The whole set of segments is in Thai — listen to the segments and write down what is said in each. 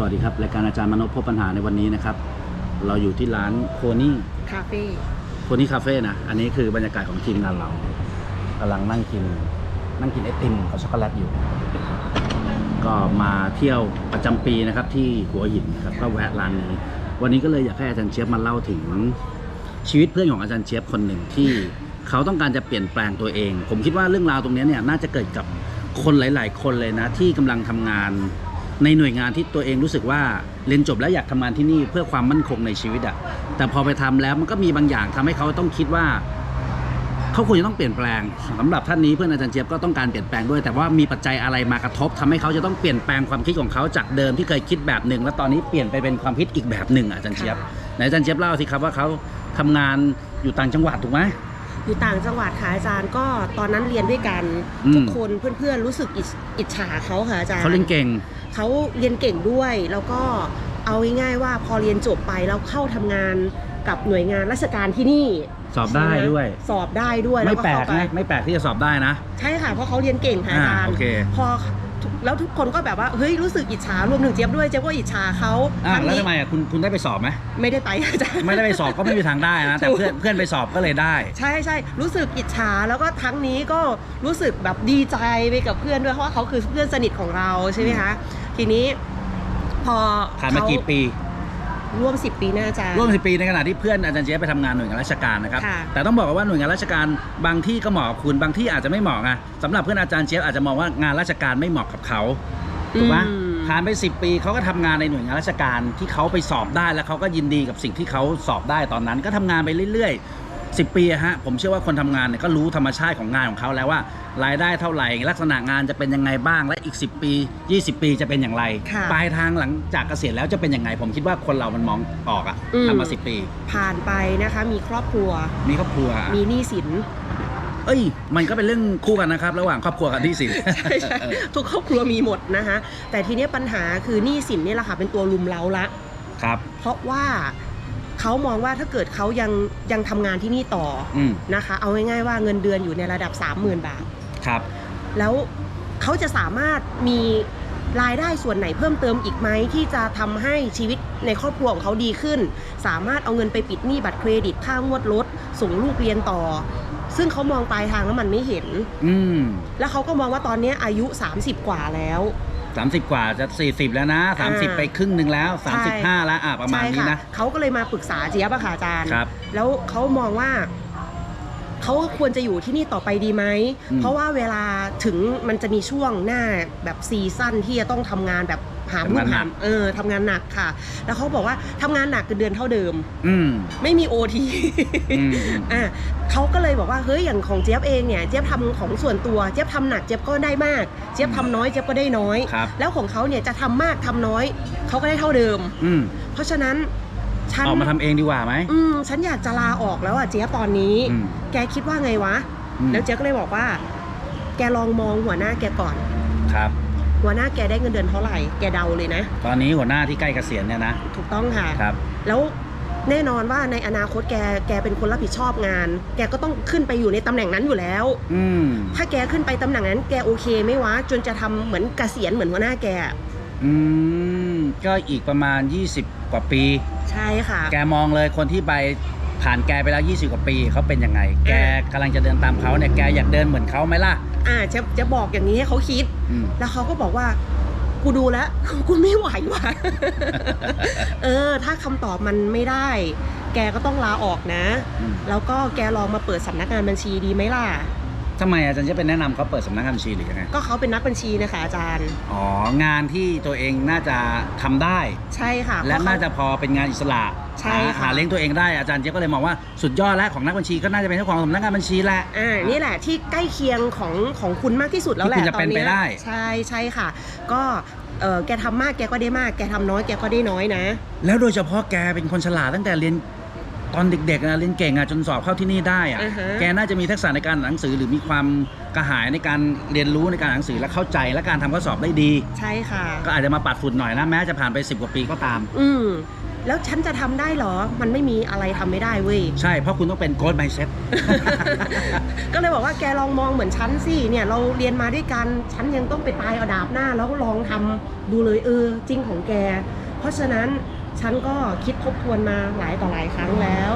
สวัสดีครับรายการอาจารย์มโนพบปัญหาในวันนี้นะครับ เราอยู่ที่ร้านโคนี่คาเฟ่โคนี่คาเฟ่นะอันนี้คือบรรยากาศของทีมงานเรากำลังนั่งกิน นั่งกินไอติมกับช็อกโกแลตอยู่ ก็มาเที่ยวประจำปีนะครับ ที่หัวหินนะครับก็แวะร้านนี้ วันนี้ก็เลยอยากให้อาจารย์เชียบมาเล่าถึงชีวิตเพื่อนของอาจารย์เชียบคนหนึ่งที่ เขาต้องการจะเปลี่ยนแปลงตัวเอง ผมคิดว่าเรื่องราวตรงนี้เนี่ยน่าจะเกิดกับคนหลาย ๆ คนเลยนะที่กำลังทำงาน ในหน่วยงานที่ตัวเองรู้สึกว่าเรียนจบแล้วอยากทำงานที่นี่เพื่อความมั่นคงในชีวิตอะแต่พอไปทำแล้วมันก็มีบางอย่างทำให้เขาต้องคิดว่าเขาควรจะต้องเปลี่ยนแปลงสำหรับท่านนี้เพื่อนอาจารย์เจี๊ยบก็ต้องการเปลี่ยนแปลงด้วย แต่ว่ามีปัจจัยอะไรมากระทบทำให้เขาจะต้องเปลี่ยนแปลงความคิดของเขาจากเดิมที่เคยคิดแบบหนึ่ง แล้วตอนนี้เปลี่ยนไปเป็นความคิดอีกแบบหนึ่งอะอาจารย์เจี๊ยบไหนอาจารย์เจี๊ยบเล่าสิครับว่าเขาทำงานอยู่ต่างจังหวัดถูกไหม อยู่ต่างจังหวัดค่ะอาจารย์ก็ตอนนั้นเรียนด้วยกันอืม ทุกคนเพื่อนๆรู้สึกอิจอิจฉาเขาค่ะอาจารย์เขาเล่นเก่ง เขาเรียนเก่งด้วย แล้วก็เอาง่ายๆว่าพอเรียนจบไปแล้วเข้าทำงานกับหน่วยงานราชการที่นี่สอบได้ด้วย สอบได้ด้วยไม่วแปลกเข้านะไปไม่แปลกที่จะสอบได้นะ ใช่ค่ะเพราะเขาเรียนเก่งค่ะอาจารอ่าย์ โอเค พอ แล้วทุกคนก็แบบว่าเฮ้ยรู้สึกอิจฉารวมถึงเจี๊ยบด้วยเจี๊ยบก็อิจฉาเขาอะครั้งแล้วนี้ทำไมอะคุณคุณได้ไปสอบไหมไม่ได้ไปอาจารย์ไม่ได้ไปสอบก็ไม่มีทางได้นะแต่เพื่อนเพื่อนไปสอบก็เลยได้ ใช่ใช่รู้สึกอิจฉาแล้วก็ทั้งนี้ก็รู้สึกแบบดีใจไปกับเพื่อนด้วยเพราะว่าเขาคือเพื่อนสนิทของเราใช่ไหมคะทีนี้ พอผ่านมากี่ปี ร่วมสิบปีน่าจะร่วมสิปีในขณะที่เพื่อนอาจารย์เจี๊ยบไปทำงานหน่วยงานราชการนะครับ ค่ะ แต่ต้องบอกว่าหน่วยงานราชการบางที่ก็เหมาะกับคุณบางที่อาจจะไม่เหมาะไงสำหรับเพื่อนอาจารย์เจี๊ยบอาจจะมองว่างานราชการไม่เหมาะกับเขาถูกไหมอืม ผ่านไป 10 ปีเขาก็ทำงานในหน่วยงานราชการที่เขาไปสอบได้แล้วเขาก็ยินดีกับสิ่งที่เขาสอบได้ตอนนั้น ก็ทำงานไปเรื่อยๆ 10 ปีอะฮะผมเชื่อว่าคนทำงานเนี่ยก็รู้ธรรมชาติของงานของเขาแล้วว่ารายได้เท่าไหร่ ลักษณะงานจะเป็นยังไงบ้างและอีก 10 ปี 20 ปีจะเป็นอย่างไร ค่ะ ปลายทางหลังจากเกษียณแล้วจะเป็นยังไง ผมคิดว่าคนเรามันมองออกอะอืม ทำมา 10 ปี ผ่านไปนะคะ มีครอบครัว มีครอบครัวอะมีหนี้สิน เอ้ย มันก็เป็นเรื่องคู่กันนะครับ ระหว่างครอบครัวกับที่สิน ใช่ใช่ทุกครอบครัวมีหมดนะคะแต่ทีเนี้ยปัญหาคือหนี้สินนี่แหละค่ะเป็นตัวลุมเล้าละ ครับ เพราะว่า เขามองว่าถ้าเกิดเขายังยังทำงานที่นี่ต่อออืมนะคะ เอาง่ายๆว่าเงินเดือนอยู่ในระดับ 30,000 บาท ครับ แล้วเขาจะสามารถมีรายได้ส่วนไหนเพิ่มเติมอีกไหมที่จะทำให้ชีวิตในครอบครัวของเขาดีขึ้น สามารถเอาเงินไปปิดหนี้บัตรเครดิตค่างวดรถส่งลูกเรียนต่อ ซึ่งเขามองปลายทางแล้วมันไม่เห็น อืม แล้วเขาก็มองว่าตอนเนี้ยอายุ 30 กว่าแล้ว สามสิบกว่าจะสี่สิบแล้วนะสามสิบอ่าไปครึ่งหนึ่งแล้วสามสิบห้าแล้วอะประมาณใช่นี้ค่ะนะเขาก็เลยมาปรึกษาเจี๊ยบอะค่ะอาจารย์ครับแล้วเขามองว่าเขาควรจะอยู่ที่นี่ต่อไปดีไหมอืมเพราะว่าเวลาถึงมันจะมีช่วงหน้าแบบซีซั่นที่จะต้องทำงานแบบ หามรุ่งหามเออทำงานหนักค่ะ แล้วเขาบอกว่าทำงานหนักเกินเดือนเท่าเดิม อืม ไม่มีโอทีอืมอะเขาก็เลยบอกว่าเฮ้ยอย่างของเจี๊ยบเองเนี่ยเจี๊ยบทำของส่วนตัวเจี๊ยบทำหนักเจี๊ยบก็ได้มาก เจี๊ยบทำน้อยเจี๊ยบก็ได้น้อย ครับ แล้วของเขาเนี่ยจะทำมากทำน้อยเขาก็ได้เท่าเดิม อืมเพราะฉะนั้นฉันออกมาทำเองดีกว่าไหม อืมฉันอยากจะลาออกแล้วอะเจี๊ยบตอนนี้ อืม แกคิดว่าไงวะ อืมแล้วเจ๊ยบก็เลยบอกว่า แกลองมองหัวหน้าแกก่อน ครับ หัวหน้าแกได้เงินเดือนเท่าไหร่ แกเดาเลยนะ ตอนนี้หัวหน้าที่ใกล้เกษียณเนี่ยนะ ถูกต้องค่ะ ครับ แล้วแน่นอนว่าในอนาคตแก แกเป็นคนรับผิดชอบงาน แกก็ต้องขึ้นไปอยู่ในตำแหน่งนั้นอยู่แล้ว อืม ถ้าแกขึ้นไปตำแหน่งนั้น แกโอเคไหมวะ จนจะทำเหมือนเกษียณเหมือนหัวหน้าแก อืม ก็อีกประมาณ 20 กว่าปี ใช่ค่ะ แกมองเลยคนที่ไป ผ่านแกไปแล้ว 20 กว่าปีเขาเป็นยังไง แกกำลังจะเดินตามเขาเนี่ยแกอยากเดินเหมือนเขาไหมล่ะ อ่าจะจะบอกอย่างนี้ให้เขาคิด อืม แล้วเขาก็บอกว่า กูดูแล้ว กูไม่ไหวว่ะ เออ ถ้าคำตอบมันไม่ได้ แกก็ต้องลาออกนะ อืม แล้วก็แกลองมาเปิดสำนักงานบัญชีดีไหมล่ะ ทำไมอาจารย์จะเป็นแนะนำเขาเปิดสำนักงานบัญชีหรือยังไง ก็เขาเป็นนักบัญชีนะคะอาจารย์ อ๋อ งานที่ตัวเองน่าจะทำได้ ใช่ค่ะและเพรเข น่าจะพอเป็นงานอิสระใช่ค่ะ หาเลี้ยงตัวเองได้อาจารย์เจี๊ยบก็เลยมองว่าสุดยอดแล้วของนักบัญชีก็น่าจะเป็นเจ้าของสำนักงานบัญชีแหละ อ่านี่แหละที่ใกล้เคียงของของคุณมากที่สุดแล้วแหละที่คุณจะตอเป็นนไปเนี้ยได้ ใช่ใช่ค่ะ ก็เออแกทำมากแกก็ได้มาก แกทำน้อยแกก็ได้น้อยนะ แล้วโดยเฉพาะแกเป็นคนฉลาดตั้งแต่เรียน ตอนเด็กๆนะเรียนเก่งอะจนสอบเข้าที่นี่ได้อะอ่าฮะแกน่าจะมีทักษะในการอ่านหนังสือหรือมีความกกระหายในการเรียนรู้ในการอ่านหนังสือและเข้าใจและการทำข้อสอบได้ดี ใช่ค่ะ ก็อาจจะมาปัดฝุ่นหน่อยนะแม้จะผ่านไป10กว่าปีก็ตาม อืมแล้วฉันจะทำได้เหรอ มันไม่มีอะไรทำไม่ได้เว้ย ใช่ เพราะคุณต้องเป็นโค้ดไมเซ็ตก็เลยบอกว่าแกลองมองเหมือนฉันสิ เนี่ยเราเรียนมาด้วยกัน ฉันยังต้องไปตายเอาดาบหน้า แล้วลองทำดูเลยเออจริงของแก เพราะฉะนั้น ฉันก็คิดทบทวนมาหลายต่อหลายครั้งแล้ว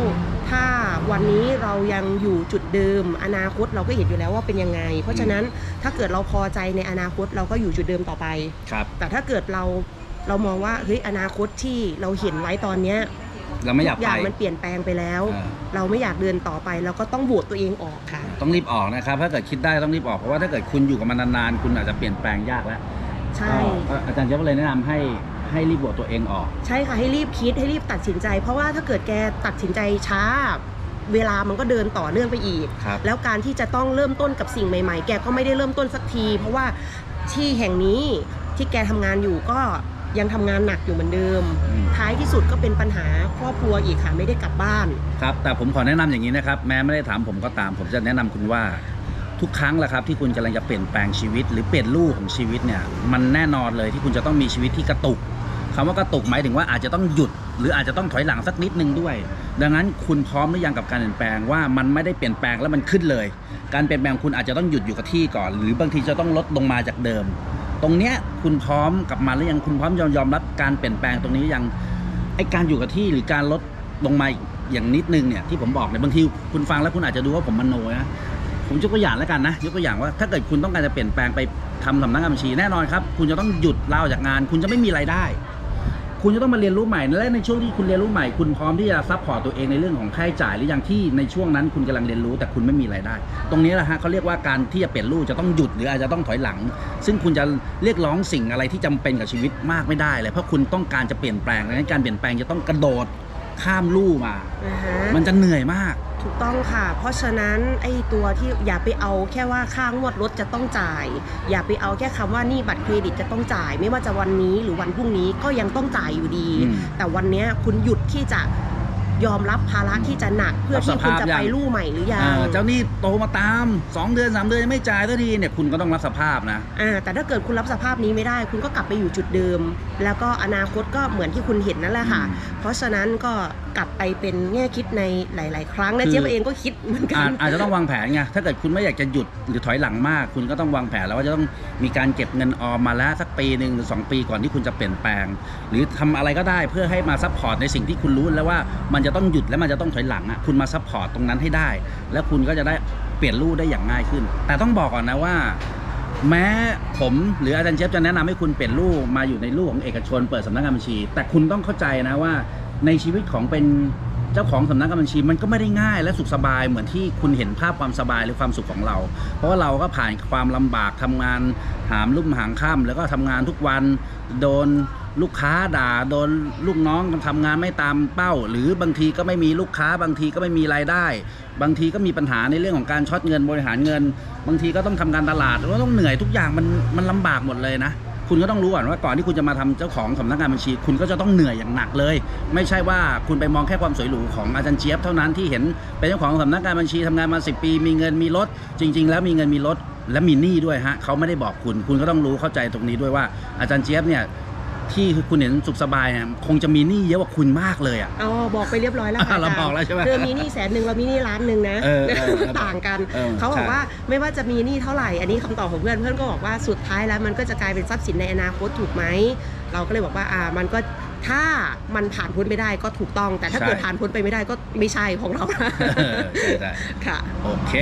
ถ้าวันนี้เรายังอยู่จุดเดิม อนาคตเราก็เห็นอยู่แล้วว่าเป็นยังไง เพราะฉะนั้นถ้าเกิดเราพอใจในอนาคตเราก็อยู่จุดเดิมต่อไป ครับ แต่ถ้าเกิดเราเรามองว่าเฮ้ยอนาคตที่เราเห็นไว้ตอนเนี้ยเราไม่อยากทุไปอย่างมันเปลี่ยนแปลงไปแล้วเออเราไม่อยากเดินต่อไปเราก็ต้องโหวตตัวเองออกค่ะ ต้องรีบออกนะครับ ถ้าเกิดคิดได้ต้องรีบออก เพราะว่าถ้าเกิดคุณอยู่กับมันนานๆ คุณอาจจะเปลี่ยนแปลงยากแล้วใช่ ก็อาจารย์เจ๊ยบก็เลยแนะนำให้ ให้รีบโหวตตัวเองออก ใช่ค่ะให้รีบคิดให้รีบตัดสินใจ เพราะว่าถ้าเกิดแกตัดสินใจช้า เวลามันก็เดินต่อเนื่องไปอีก ครับ แล้วการที่จะต้องเริ่มต้นกับสิ่งใหม่ๆ แกก็ไม่ได้เริ่มต้นสักที เพราะว่าที่แห่งนี้ที่แกทำงานอยู่ก็ยังทำงานหนักอยู่เหมือนเดิม อืม ท้ายที่สุดก็เป็นปัญหาครอบครัวอีกค่ะไม่ได้กลับบ้าน ครับแต่ผมขอแนะนำอย่างนี้นะครับ แม้ไม่ได้ถามผมก็ตาม ผมจะแนะนำคุณว่า ทุกครั้งแหละครับ ที่คุณกำลังจะเปลี่ยนแปลงชีวิต หรือเปลี่ยนรูปของชีวิตเนี่ยมันแน่นอนเลยที่คุณจะต้องมีชีวิตที่กระตุก คำว่ากระตุกหมายถึงว่าอาจจะต้องหยุด หรืออาจจะต้องถอยหลังสักนิดนึงด้วย ดังนั้นคุณพร้อมหรือยังกับการเปลี่ยนแปลงว่ามันไม่ได้เปลี่ยนแปลงแล้วมันขึ้นเลย การเปลี่ยนแปลงคุณอาจจะต้องหยุดอยู่กับที่ก่อน หรือบางทีจะต้องลดลงมาจากเดิม ตรงเนี้ยคุณพร้อมกับมันหรือยังคุณพร้อมยอมยอมรับการเปลี่ยนแปลงตรงนี้อยังไอการอยู่กับที่หรือการลดลงมาอย่างนิดนึงเนี่ยที่ผมบอกเนี่ยบางทีคุณฟังแล้วคุณอาจจะดูว่าผมมโนนะผมยกตัวอย่างแล้วกันนะยกตัวอย่างว่าถ้าเกิดคุณต้องการจะเปลี่ยนแปลงไปทำสำนักงานบัญชีแน่นอนครับ คุณจะต้องหยุดลาออกจากงาน คุณจะไม่มีรายได้ คุณจะต้องมาเรียนรู้ใหม่และในช่วงที่คุณเรียนรู้ใหม่ คุณพร้อมที่จะซัพพอร์ตตัวเองในเรื่องของค่าใช้จ่ายหรือยังที่ในช่วงนั้นคุณกำลังเรียนรู้แต่คุณไม่มีรายได้ ตรงนี้แหละฮะเขาเรียกว่าการที่จะเปลี่ยนรูปจะต้องหยุดหรืออาจจะต้องถอยหลัง ซึ่งคุณจะเรียกร้องสิ่งอะไรที่จำเป็นกับชีวิตมากไม่ได้เลยเพราะคุณต้องการจะเปลี่ยนแปลงดังนั้นการเปลี่ยนแปลงจะต้องกระโดดข้ามลู่มาอ่าฮะมันจะเหนื่อยมาก ถูกต้องค่ะ เพราะฉะนั้นไอ้ตัวที่อย่าไปเอาแค่ว่าค่างวดรถจะต้องจ่าย อย่าไปเอาแค่คำว่านี่บัตรเครดิตจะต้องจ่าย ไม่ว่าจะวันนี้หรือวันพรุ่งนี้ก็ยังต้องจ่ายอยู่ดีอืมแต่วันเนี้ยคุณหยุดที่จะ ยอมรับภาระที่จะหนักเพื่อที่คุณจะไปลู่ใหม่หรือยัอ่างเจ้าหนี้โตมาตาม 2 เดือน 3 เดือนยังไม่จ่ายสักทีเนี่ยคุณก็ต้องรับสภาพนะอ่าแต่ถ้าเกิดคุณรับสภาพนี้ไม่ได้ คุณก็กลับไปอยู่จุดเดิม แล้วก็อนาคตก็เหมือนที่คุณเห็นนั่นแหละค่ะอืมเพราะฉะนั้นก็กลับไปเป็นแง่คิดในหลาย ๆ ครั้งและคือเจี๊ยบเองก็คิดเหมือนกัอานอาจจะต้องวางแผนไงถ้าเกิดคุณไม่อยากจะหยุดหรือถอยหลังมาก คุณก็ต้องวางแผนแล้วว่าจะต้องมีการเก็บเงินออมมาแล้วสักปีหนึ่งหรือ2ปีก่อนที่คุณจะเปลี่ยนแปลง หรือทำอะไรก็ได้เพื่อให้มาซัพพอร์ตในสิ่งที่คุณรู้แล้วว่ามันจะต้องหยุดและมันจะต้องถอยหลังอะคุณมาซัพพอร์ตตรงนั้นให้ได้ แล้วคุณก็จะได้เปลี่ยนรูปได้อย่างง่ายขึ้น แต่ต้องบอกก่อนนะว่า แม้ผมหรืออาจารย์เชฟจะแนะนำให้คุณเปลี่ยนรูปมาอยู่ในรูปของเอกชน เปิดสำนักงานบัญชี แต่คุณต้องเข้าใจนะว่า ในชีวิตของเป็นเจ้าของสำนักงานบัญชีมันก็ไม่ได้ง่ายและสุขสบายเหมือนที่คุณเห็นภาพความสบายหรือความสุขของเรา เพราะว่าเราก็ผ่านความลำบากทำงานหามลุ่มหางค่ำแล้วก็ทำงานทุกวันโดน ลูกค้าด่าโดนลูกน้องทำงานไม่ตามเป้า หรือบางทีก็ไม่มีลูกค้าบางทีก็ไม่มีรายได้ บางทีก็มีปัญหาในเรื่องของการช็อตเงินบริหารเงิน บางทีก็ต้องทำการตลาดแล้วก็ต้องเหนื่อยทุกอย่างมันมันลำบากหมดเลยนะคุณก็ต้องรู้ก่อนว่าก่อนที่คุณจะมาทำเจ้าของสำนักงานบัญชี คุณก็จะต้องเหนื่อยอย่างหนักเลย ไม่ใช่ว่าคุณไปมองแค่ความสวยหรูของอาจารย์เจี๊ยบเท่านั้นที่เห็นเป็นเจ้าของสำนักงานบัญชีทำงานมา 10 ปี มีเงินมีรถ จริง ๆ แล้วมีเงินมีรถและมีหนี้ด้วยฮะเขาไม่ได้บอกคุณ คุณก็ต้องรู้เข้าใจตรงนี้ด้วยว่าอาจารย์เจี๊ยบเนี่ย ที่คุณเห็นสุขสบายเนี่ยคงจะมีหนี้เยอะกว่าคุณมากเลยอะ อ๋อบอกไปเรียบร้อยแล้วค่ะเราบอกแล้วใช่ไหมเธอมีหนี้แสนหนึ่งเรามีหนี้ล้านหนึ่งนะ เออเออเออต่างกัน เออเขาบอกใช่ว่าไม่ว่าจะมีหนี้เท่าไหร่ อันนี้คำตอบของเพื่อนเพื่อนก็บอกว่าสุดท้ายแล้วมันก็จะกลายเป็นทรัพย์สินในอนาคตถูกไหม เราก็เลยบอกว่าอ่ามันก็ถ้ามันผ่านพ้นไปได้ก็ถูกต้อง แต่ถ้าใช่เกิดผ่านพ้นไปไม่ได้ก็ไม่ใช่ของเรานะเออใช่ใช่ค่ะ โอเค